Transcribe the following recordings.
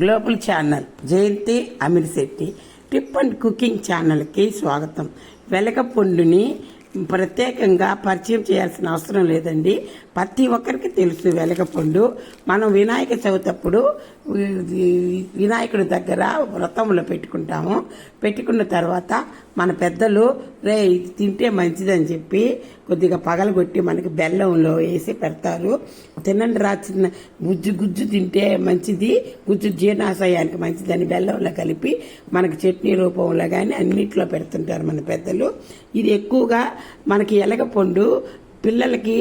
Global channel Jayanti Ameer Shetty tip and cooking ఛానల్కి స్వాగతం. వెలగపండుని ప్రత్యేకంగా పరిచయం చేయాల్సిన అవసరం లేదండి. ప్రతి ఒక్కరికి తెలుసు వెలగపండు. మనం వినాయక చవితి అప్పుడు వినాయకుడి దగ్గర వ్రతంలో పెట్టుకుంటాము. పెట్టుకున్న తర్వాత మన పెద్దలు రే ఇది తింటే మంచిదని చెప్పి కొద్దిగా పగలగొట్టి మనకి బెల్లంలో వేసి పెడతారు. తినండి రా చిన్న గుజ్జు గుజ్జు తింటే మంచిది. గుజ్జు జీర్ణాశయానికి మంచిదని బెల్లంలో కలిపి మనకి చట్నీ రూపంలో కానీ అన్నిట్లో పెడుతుంటారు మన పెద్దలు. ఇది ఎక్కువగా మనకి ఎలగపండు పిల్లలకి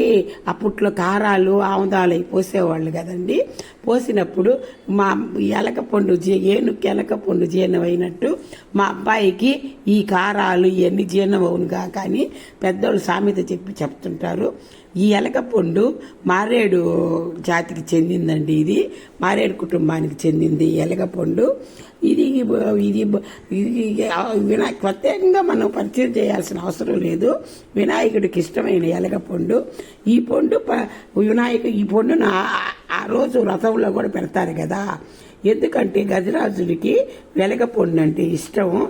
అప్పట్లో కారాలు ఆముదాలు పోసేవాళ్ళు కదండి. పోసినప్పుడు మా ఎలకపండు జీ- ఏనుక్కి ఎలకపండు పండు జీర్ణమైనట్టు మా అబ్బాయికి ఈ కారాలు ఇవన్నీ జీర్ణం కాక అని పెద్దోళ్ళు సామెత చెప్పి చెప్తుంటారు. ఈ ఎలకపండు మారేడు జాతికి చెందిందండి ఇది. మారేడు కుటుంబానికి చెందింది ఎలక పండు. ఇది ఇది ఇది వినాయక ప్రత్యేకంగా మనం పరిచయం చేయాల్సిన అవసరం లేదు. వినాయకుడికి ఇష్టమైన ఎలగపండు ఈ పండు ప- వినాయక ఈ పండును రోజు రథంలో కూడా పెడతారు కదా. ఎందుకంటే గజరాజుడికి వెలగపొండు అంటే ఇష్టం.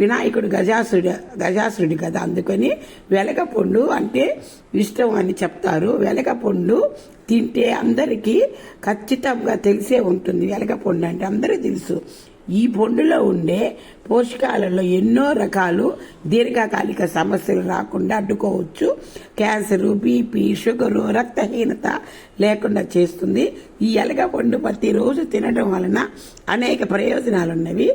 వినాయకుడు గజాసుడు గజాసుడు కదా. అందుకని వెలగపొండు అంటే ఇష్టం అని చెప్తారు. వెలగపొండు తింటే అందరికీ ఖచ్చితంగా తెలిసే ఉంటుంది. వెలగపొండు అంటే అందరికీ తెలుసు. ఈ పండులో ఉండే పోషకాలలో ఎన్నో రకాలు దీర్ఘకాలిక సమస్యలు రాకుండా అడ్డుకోవచ్చు. క్యాన్సరు బీపీ షుగరు రక్తహీనత లేకుండా చేస్తుంది. ఈ ఎలగ పండు ప్రతిరోజు తినడం వలన అనేక ప్రయోజనాలు ఉన్నవి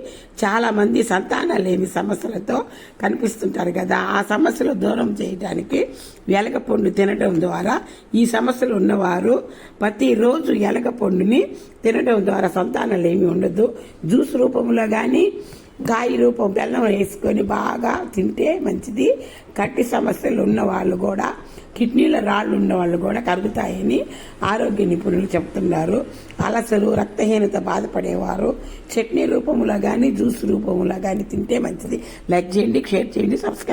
చాలామంది సంతానం లేని సమస్యలతో కనిపిస్తుంటారు కదా. ఆ సమస్యలు దూరం చేయడానికి ఎలగ పండు తినడం ద్వారా ఈ సమస్యలు ఉన్నవారు ప్రతిరోజు ఎలగ పండుని తినడం ద్వారా సంతానాలు ఏమి ఉండదు. జ్యూస్ రూపంలో కానీ కాయ రూపం బెల్లం వేసుకొని బాగా తింటే మంచిది. కట్టి సమస్యలు ఉన్న వాళ్ళు కూడా కిడ్నీల రాళ్ళు ఉన్న వాళ్ళు కూడా కరుగుతాయని ఆరోగ్య నిపుణులు చెప్తున్నారు. అలసలు రక్తహీనత బాధపడేవారు చట్నీ రూపంలో కానీ జ్యూస్ రూపంలో కానీ తింటే మంచిది. లైక్ చేయండి షేర్ చేయండి సబ్స్క్రైబ్